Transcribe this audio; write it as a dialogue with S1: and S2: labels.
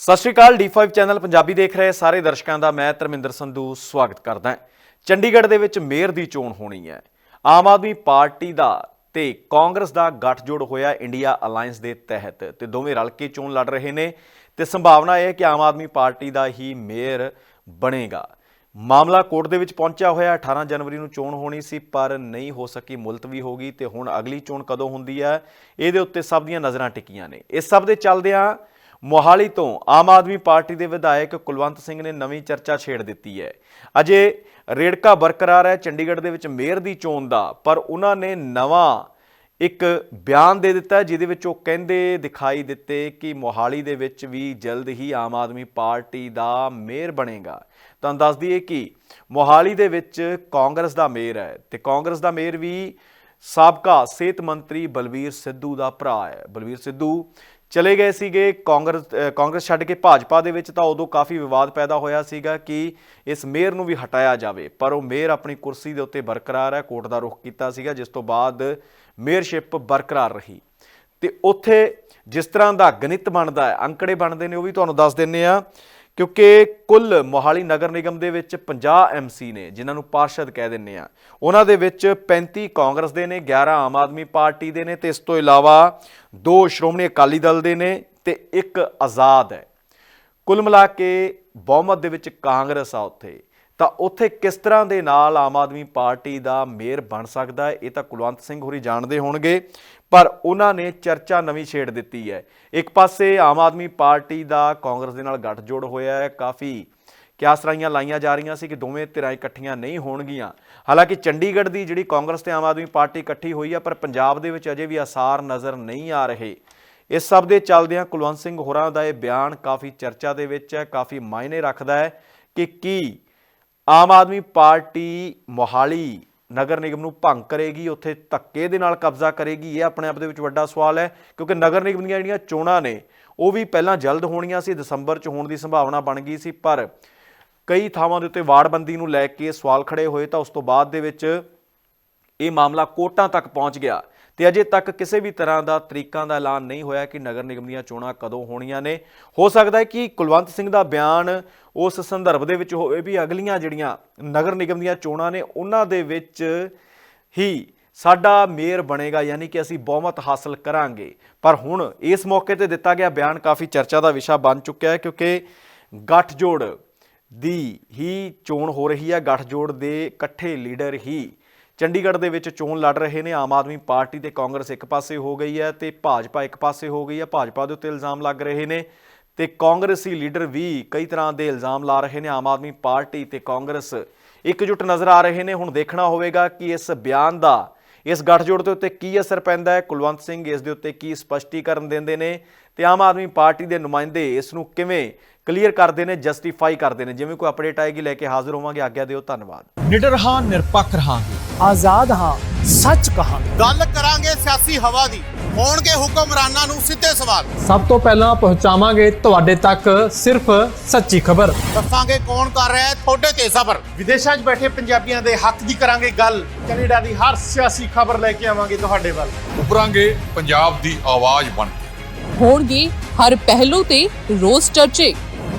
S1: ਸਤਿ ਸ਼੍ਰੀ ਅਕਾਲ D5 channel Punjabi ਦੇਖ ਰਹੇ ਸਾਰੇ ਦਰਸ਼ਕਾਂ ਦਾ, ਮੈਂ ਧਰਮਿੰਦਰ ਸੰਧੂ ਸਵਾਗਤ ਕਰਦਾ ਹਾਂ। ਚੰਡੀਗੜ੍ਹ ਦੇ ਵਿੱਚ ਮੇਅਰ ਦੀ ਚੋਣ ਹੋਣੀ ਹੈ। ਆਮ ਆਦਮੀ ਪਾਰਟੀ ਦਾ ਤੇ ਕਾਂਗਰਸ ਦਾ ਗੱਠਜੋੜ ਹੋਇਆ ਇੰਡੀਆ ਅਲਾਈਅੰਸ ਦੇ ਤਹਿਤ ਤੇ ਦੋਵੇਂ ਰਲ ਕੇ ਚੋਣ ਲੜ ਰਹੇ ਨੇ ਤੇ ਸੰਭਾਵਨਾ ਇਹ ਹੈ ਕਿ ਆਮ ਆਦਮੀ ਪਾਰਟੀ ਦਾ ਹੀ ਮੇਅਰ ਬਣੇਗਾ। ਮਾਮਲਾ ਕੋਰਟ ਦੇ ਵਿੱਚ ਪਹੁੰਚਿਆ ਹੋਇਆ 18 ਜਨਵਰੀ ਨੂੰ ਚੋਣ ਹੋਣੀ ਸੀ, ਪਰ ਨਹੀਂ ਹੋ ਸਕੀ, ਮੁਲਤਵੀ ਹੋ ਗਈ ਤੇ ਹੁਣ ਅਗਲੀ ਚੋਣ ਕਦੋਂ ਹੁੰਦੀ ਹੈ, ਇਹਦੇ ਉੱਤੇ ਸਭ ਦੀਆਂ ਨਜ਼ਰਾਂ ਟਿਕੀਆਂ ਨੇ। ਇਸ ਸਭ ਦੇ ਚੱਲਦਿਆਂ ਮੋਹਾਲੀ ਤੋਂ ਆਮ ਆਦਮੀ ਪਾਰਟੀ ਦੇ ਵਿਧਾਇਕ ਕੁਲਵੰਤ ਸਿੰਘ ਨੇ ਨਵੀਂ ਚਰਚਾ ਛੇੜ ਦਿੱਤੀ ਹੈ। ਅਜੇ ਰੇੜਕਾ ਬਰਕਰਾਰ ਹੈ, ਚੰਡੀਗੜ੍ਹ ਦੇ ਵਿੱਚ ਮੇਅਰ ਦੀ ਚੋਣ ਦਾ, ਪਰ ਉਹਨਾਂ ਨੇ ਨਵਾਂ ਇੱਕ ਬਿਆਨ ਦੇ ਦਿੱਤਾ ਜਿਹਦੇ ਵਿੱਚ ਉਹ ਕਹਿੰਦੇ ਦਿਖਾਈ ਦਿੱਤੇ ਕਿ ਮੋਹਾਲੀ ਦੇ ਵਿੱਚ ਵੀ ਜਲਦ ਹੀ ਆਮ ਆਦਮੀ ਪਾਰਟੀ ਦਾ ਮੇਅਰ ਬਣੇਗਾ। ਤੁਹਾਨੂੰ ਦੱਸ ਦਈਏ ਕਿ ਮੋਹਾਲੀ ਦੇ ਵਿੱਚ ਕਾਂਗਰਸ ਦਾ ਮੇਅਰ ਹੈ ਤੇ ਕਾਂਗਰਸ ਦਾ ਮੇਅਰ ਵੀ ਸਾਬਕਾ ਸਿਹਤ ਮੰਤਰੀ ਬਲਵੀਰ ਸਿੱਧੂ ਦਾ ਭਰਾ ਹੈ। ਬਲਵੀਰ ਸਿੱਧੂ ਚਲੇ ਗਏ ਸੀਗੇ ਕਾਂਗਰਸ ਕਾਂਗਰਸ ਛੱਡ ਕੇ ਭਾਜਪਾ ਦੇ ਵਿੱਚ ਤਾਂ ਉਦੋਂ ਕਾਫੀ ਵਿਵਾਦ ਪੈਦਾ ਹੋਇਆ ਸੀਗਾ ਕਿ ਇਸ ਮੇਅਰ ਨੂੰ ਵੀ ਹਟਾਇਆ ਜਾਵੇ, ਪਰ ਉਹ ਮੇਅਰ ਆਪਣੀ ਕੁਰਸੀ ਦੇ ਉੱਤੇ ਬਰਕਰਾਰ ਹੈ, ਕੋਰਟ ਦਾ ਰੁਖ ਕੀਤਾ ਸੀਗਾ, ਜਿਸ ਤੋਂ ਬਾਅਦ ਮੇਅਰਸ਼ਿਪ ਬਰਕਰਾਰ ਰਹੀ। ਤੇ ਉੱਥੇ ਜਿਸ ਤਰ੍ਹਾਂ ਦਾ ਗਣਿਤ ਬਣਦਾ ਹੈ, ਅੰਕੜੇ ਬਣਦੇ ਨੇ, ਉਹ ਵੀ ਤੁਹਾਨੂੰ ਦੱਸ ਦਿੰਨੇ ਆ ਕਿਉਂਕਿ ਕੁੱਲ ਮੋਹਾਲੀ ਨਗਰ ਨਿਗਮ ਦੇ ਵਿੱਚ 50 ਐਮਸੀ ਨੇ, ਜਿਨ੍ਹਾਂ ਨੂੰ ਪਾਰਸ਼ਦ ਕਹਿ ਦਿੰਨੇ ਆ ਉਹਨਾਂ ਦੇ ਵਿੱਚ 35 ਕਾਂਗਰਸ ਦੇ ਨੇ 11 ਆਮ ਆਦਮੀ ਪਾਰਟੀ ਦੇ ਨੇ ਤੇ ਇਸ ਤੋਂ ਇਲਾਵਾ ਦੋ ਸ਼੍ਰੋਮਣੀ ਅਕਾਲੀ ਦਲ ਦੇ ਨੇ ਤੇ ਇੱਕ ਆਜ਼ਾਦ ਹੈ। ਕੁੱਲ ਮਿਲਾ ਕੇ ਬਹੁਮਤ ਦੇ ਵਿੱਚ ਕਾਂਗਰਸ ਆ ਉੱਥੇ। ਤਾਂ ਉੱਥੇ ਕਿਸ ਤਰ੍ਹਾਂ ਦੇ ਨਾਲ ਆਮ ਆਦਮੀ ਪਾਰਟੀ ਦਾ ਮੇਅਰ ਬਣ ਸਕਦਾ ਹੈ? ਇਹ ਤਾਂ ਕੁਲਵੰਤ ਸਿੰਘ ਹੋਰੀ ਜਾਣਦੇ ਹੋਣਗੇ, ਪਰ ਉਹਨਾਂ ਨੇ ਚਰਚਾ ਨਵੀਂ ਛੇੜ ਦਿੱਤੀ ਹੈ। ਇੱਕ ਪਾਸੇ ਆਮ ਆਦਮੀ ਪਾਰਟੀ ਦਾ ਕਾਂਗਰਸ ਦੇ ਨਾਲ ਗੱਠਜੋੜ ਹੋਇਆ ਹੈ, ਕਾਫੀ ਕਿਆਸਰਾਈਆਂ ਲਾਈਆਂ ਜਾ ਰਹੀਆਂ ਸੀ ਕਿ ਦੋਵੇਂ ਧਿਰਾਂ ਇਕੱਠੀਆਂ ਨਹੀਂ ਹੋਣਗੀਆਂ। ਹਾਲਾਂਕਿ ਚੰਡੀਗੜ੍ਹ ਦੀ ਜਿਹੜੀ ਕਾਂਗਰਸ ਤੇ ਆਮ ਆਦਮੀ ਪਾਰਟੀ ਇਕੱਠੀ ਹੋਈ ਹੈ, ਪਰ ਪੰਜਾਬ ਦੇ ਵਿੱਚ ਅਜੇ ਵੀ ਆਸਾਰ ਨਜ਼ਰ ਨਹੀਂ ਆ ਰਹੇ। ਇਸ ਸਭ ਦੇ ਚੱਲਦਿਆਂ ਕੁਲਵੰਤ ਸਿੰਘ ਹੋਰਾਂ ਦਾ ਇਹ ਬਿਆਨ ਕਾਫੀ ਚਰਚਾ ਦੇ ਵਿੱਚ ਹੈ, ਕਾਫੀ ਮਾਇਨੇ ਰੱਖਦਾ ਹੈ ਕਿ ਕੀ ਆਮ ਆਦਮੀ ਪਾਰਟੀ ਮੋਹਾਲੀ ਨਗਰ ਨਿਗਮ ਨੂੰ ਭੰਗ ਕਰੇਗੀ, ਉੱਥੇ ਧੱਕੇ ਦੇ ਨਾਲ ਕਬਜ਼ਾ ਕਰੇਗੀ, ਇਹ ਆਪਣੇ ਆਪ ਦੇ ਵਿੱਚ ਵੱਡਾ ਸਵਾਲ ਹੈ, ਕਿਉਂਕਿ ਨਗਰ ਨਿਗਮ ਦੀਆਂ ਜਿਹੜੀਆਂ ਚੋਣਾਂ ਨੇ, ਉਹ ਵੀ ਪਹਿਲਾਂ ਜਲਦ ਹੋਣੀਆਂ ਸੀ, ਦਸੰਬਰ 'ਚ ਹੋਣ ਦੀ ਸੰਭਾਵਨਾ ਬਣ ਗਈ ਸੀ, ਪਰ ਕਈ ਥਾਵਾਂ ਦੇ ਉੱਤੇ ਵਾਰਡਬੰਦੀ ਨੂੰ ਲੈ ਕੇ ਸਵਾਲ ਖੜੇ ਹੋਏ, ਤਾਂ ਉਸ ਤੋਂ ਬਾਅਦ ਦੇ ਵਿੱਚ ਇਹ ਮਾਮਲਾ ਕੋਟਾਂ ਤੱਕ ਪਹੁੰਚ ਗਿਆ ਤੇ ਅਜੇ ਤੱਕ ਕਿਸੇ ਵੀ ਤਰ੍ਹਾਂ ਦਾ ਤਰੀਕਾਂ ਦਾ ਐਲਾਨ ਨਹੀਂ ਹੋਇਆ ਕਿ ਨਗਰ ਨਿਗਮ ਦੀਆਂ ਚੋਣਾਂ ਕਦੋਂ ਹੋਣੀਆਂ ਨੇ। ਹੋ ਸਕਦਾ ਹੈ ਕਿ ਕੁਲਵੰਤ ਸਿੰਘ ਦਾ ਬਿਆਨ ਉਸ ਸੰਦਰਭ ਦੇ ਵਿੱਚ ਹੋਵੇ ਵੀ ਅਗਲੀਆਂ ਜਿਹੜੀਆਂ ਨਗਰ ਨਿਗਮ ਦੀਆਂ ਚੋਣਾਂ ਨੇ, ਉਹਨਾਂ ਦੇ ਵਿੱਚ ਹੀ ਸਾਡਾ ਮੇਅਰ ਬਣੇਗਾ, ਯਾਨੀ ਕਿ ਅਸੀਂ ਬਹੁਮਤ ਹਾਸਲ ਕਰਾਂਗੇ। ਪਰ ਹੁਣ ਇਸ ਮੌਕੇ ਤੇ ਦਿੱਤਾ ਗਿਆ ਬਿਆਨ ਕਾਫੀ ਚਰਚਾ ਦਾ ਵਿਸ਼ਾ ਬਣ ਚੁੱਕਿਆ ਹੈ ਕਿਉਂਕਿ ਗੱਠਜੋੜ ਦੀ ਹੀ ਚੋਣ ਹੋ ਰਹੀ ਹੈ, ਗੱਠਜੋੜ ਦੇ ਇਕੱਠੇ ਲੀਡਰ ਹੀ ਚੰਡੀਗੜ੍ਹ ਦੇ ਵਿੱਚ ਚੋਣ ਲੜ ਰਹੇ ਨੇ, ਆਮ ਆਦਮੀ ਪਾਰਟੀ ਤੇ ਕਾਂਗਰਸ ਇੱਕ ਪਾਸੇ ਹੋ ਗਈ ਹੈ ਤੇ ਭਾਜਪਾ ਇੱਕ ਪਾਸੇ ਹੋ ਗਈ ਹੈ। ਭਾਜਪਾ ਦੇ ਉੱਤੇ ਇਲਜ਼ਾਮ ਲੱਗ ਰਹੇ ਨੇ ਤੇ ਕਾਂਗਰਸੀ ਲੀਡਰ ਵੀ ਕਈ ਤਰ੍ਹਾਂ ਦੇ ਇਲਜ਼ਾਮ ਲਾ ਰਹੇ ਨੇ। ਆਮ ਆਦਮੀ ਪਾਰਟੀ ਤੇ ਕਾਂਗਰਸ ਇਕਜੁੱਟ ਨਜ਼ਰ ਆ ਰਹੇ ਨੇ। ਹੁਣ ਦੇਖਣਾ ਹੋਵੇਗਾ ਕਿ ਇਸ ਬਿਆਨ ਦਾ, ਇਸ ਗੱਠਜੋੜ ਦੇ ਉੱਤੇ ਕੀ ਅਸਰ ਪੈਂਦਾ ਹੈ। ਕੁਲਵੰਤ ਸਿੰਘ ਇਸ ਦੇ ਉੱਤੇ ਕੀ ਸਪਸ਼ਟੀਕਰਨ ਦਿੰਦੇ ਨੇ ਤੇ ਆਮ ਆਦਮੀ ਪਾਰਟੀ ਦੇ ਨੁਮਾਇੰਦੇ ਇਸ ਨੂੰ ਕਿਵੇਂ ਕਲੀਅਰ ਕਰਦੇ ਨੇ ਜਸਟੀਫਾਈ ਕਰਦੇ ਨੇ। ਜਿਵੇਂ ਕੋਈ ਅਪਡੇਟ ਆਏਗੀ ਲੈ ਕੇ ਹਾਜ਼ਰ ਹੋਵਾਂਗੇ। ਆਗਿਆ ਦਿਓ ਧੰਨਵਾਦ।
S2: ਨਿਡਰ ਹਾਂ ਨਿਰਪੱਖ ਰਹਾਂਗੇ।
S3: ਆਜ਼ਾਦ ਹਾਂ ਸੱਚ ਕਹਾਂਗੇ।
S4: ਗੱਲ ਕਰਾਂਗੇ ਸਿਆਸੀ ਹਵਾ ਦੀ। ਹੋਣਗੇ ਹੁਕਮਰਾਨਾਂ ਨੂੰ ਸਿੱਧੇ ਸਵਾਲ।
S2: ਸਭ ਤੋਂ ਪਹਿਲਾਂ ਪਹੁੰਚਾਵਾਂਗੇ ਤੁਹਾਡੇ ਤੱਕ ਸਿਰਫ ਸੱਚੀ ਖਬਰ।
S4: ਦੱਸਾਂਗੇ ਕੌਣ ਕਰ ਰਿਹਾ ਹੈ ਤੁਹਾਡੇ ਤੇ ਸਬਰ।
S5: ਵਿਦੇਸ਼ਾਂ 'ਚ ਬੈਠੇ ਪੰਜਾਬੀਆਂ ਦੇ ਹੱਕ ਦੀ ਕਰਾਂਗੇ ਗੱਲ। ਕੈਨੇਡਾ ਦੀ ਹਰ ਸਿਆਸੀ ਖਬਰ ਲੈ ਕੇ ਆਵਾਂਗੇ ਤੁਹਾਡੇ ਵੱਲ।
S6: ਉਭਰਾਂਗੇ ਪੰਜਾਬ ਦੀ ਆਵਾਜ਼ ਬਣ ਕੇ।
S7: ਹੋਣਗੇ ਹਰ ਪਹਿਲੂ ਤੇ ਰੋਜ਼ ਚਰਚੇ।